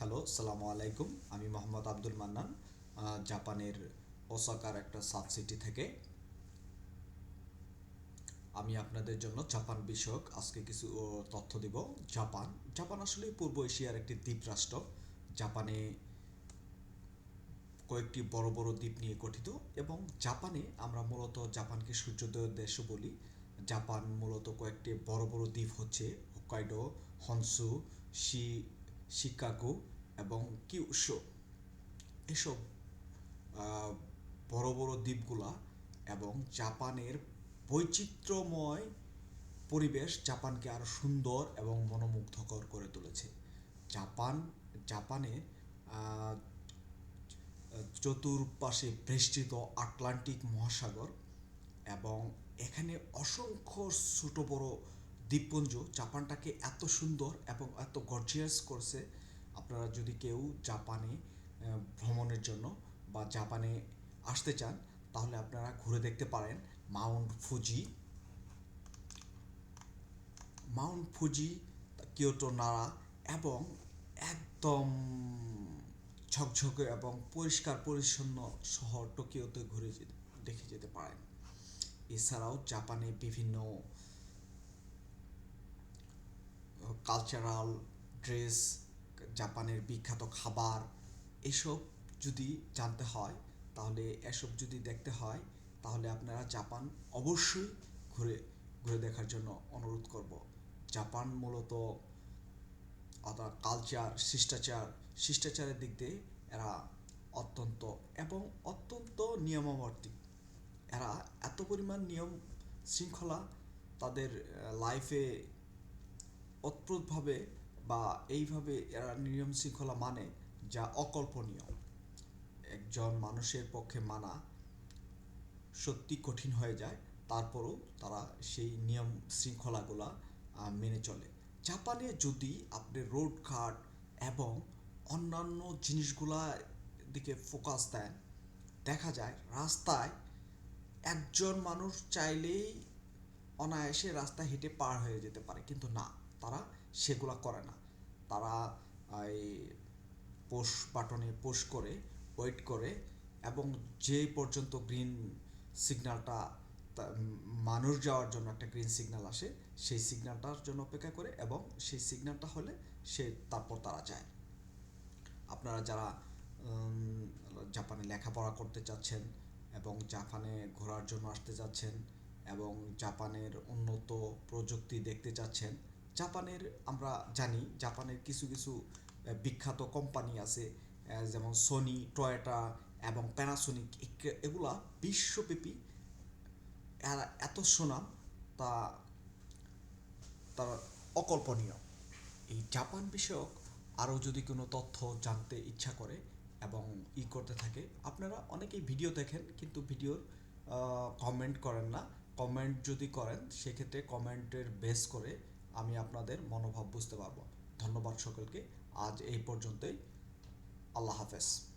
Hello সালামু আলাইকুম আমি মোহাম্মদ আব্দুল মান্নান জাপানের ওসাকার একটা সাব সিটি থেকে। আমি আপনাদের জন্য জাপান বিষয়ক আজকে কিছু তথ্য দিব। জাপান জাপান আসলে পূর্ব এশিয়ার একটি দ্বীপ রাষ্ট্র। জাপানে কয়েকটি বড় বড় দ্বীপ নিয়ে গঠিত এবং জাপানে আমরা মূলত জাপানকে সূর্যোদয়ের দেশও বলি। জাপান মূলত কয়েকটি বড় বড় দ্বীপ হচ্ছে হোক্কাইডো হনসু শি শিকাগো এবং কিউশো। এসব বড় বড় দ্বীপগুলা এবং জাপানের বৈচিত্র্যময় পরিবেশ জাপানকে আরও সুন্দর এবং মনোমুগ্ধকর করে তুলেছে। জাপান, জাপানে চতুর্পাশে বেষ্টিত আটলান্টিক মহাসাগর এবং এখানে অসংখ্য ছোট বড় দ্বীপপুঞ্জ, জাপানটাকে এত সুন্দর এবং এত গর্জিয়াস করছে। আপনারা যদি কেউ জাপানে ভ্রমণের জন্য বা জাপানে আসতে চান, তাহলে আপনারা ঘুরে দেখতে পারেন Mount Fuji. Mount Fuji, Kyoto Nara এবং একদম ঝকঝকে এবং পরিষ্কার পরিচ্ছন্ন শহর টোকিওতে ঘুরে দেখে যেতে পারেন। এছাড়াও জাপানে বিভিন্ন কালচারাল ড্রেস জাপানের বিখ্যাত খাবার, এসব যদি জানতে হয়, তাহলে এসব যদি দেখতে হয়, তাহলে আপনারা জাপান অবশ্যই ঘুরে ঘুরে দেখার জন্য অনুরোধ করব। জাপান মূলত অর্থাৎ কালচার শিষ্টাচার, শিষ্টাচারের দিক দিয়ে এরা অত্যন্ত এবং অত্যন্ত নিয়মাবর্তী। এরা এত পরিমাণ নিয়ম শৃঙ্খলা তাদের লাইফে অদ্ভুতভাবে বা এইভাবে এরা নিয়ম শৃঙ্খলা মানে যা অকল্পনীয়। একজন মানুষের পক্ষে মানা সত্যি কঠিন হয়ে যায়, তারপরও তারা সেই নিয়ম শৃঙ্খলাগুলা মেনে চলে। জাপানে যদি আপনি রোড ঘাট এবং অন্যান্য জিনিসগুলা দিকে ফোকাস দেন, দেখা যায় রাস্তায় একজন মানুষ চাইলেই অনায়াসে রাস্তা হেঁটে পার হয়ে যেতে পারে, কিন্তু না। তারা সেগুলা করে না। তারা এই পোষ বাটনে পোষ করে ওয়েট করে এবং যে পর্যন্ত গ্রিন সিগন্যালটা মানুষ যাওয়ার জন্য একটা গ্রিন সিগন্যাল আসে, সেই সিগন্যালটার জন্য অপেক্ষা করে এবং সেই সিগন্যালটা হলে সে তারপর তারা যায়। আপনারা যারা জাপানে লেখাপড়া করতে চাচ্ছেন এবং জাপানে ঘোরার জন্য আসতে চাচ্ছেন এবং জাপানের উন্নত প্রযুক্তি দেখতে চাচ্ছেন জাপানের, আমরা জানি জাপানের কিছু কিছু বিখ্যাত কোম্পানি আছে যেমন সোনি টয়োটা এবং প্যানাসোনিক এগুলা বিশ্বব্যাপী এত সুনাম তা, তার অকল্পনীয়। এই জাপান বিষয়ক আরও যদি কোনো তথ্য জানতে ইচ্ছা করে এবং ই করতে থাকে, আপনারা অনেকেই ভিডিও দেখেন, কিন্তু ভিডিওর কমেন্ট করেন না। কমেন্ট যদি করেন, সেক্ষেত্রে কমেন্টের বেস করে আমি আপনাদের মনোভাব বুঝতে পারব। ধন্যবাদ সকলকে। আজ এই পর্যন্তই। আল্লাহ হাফেজ।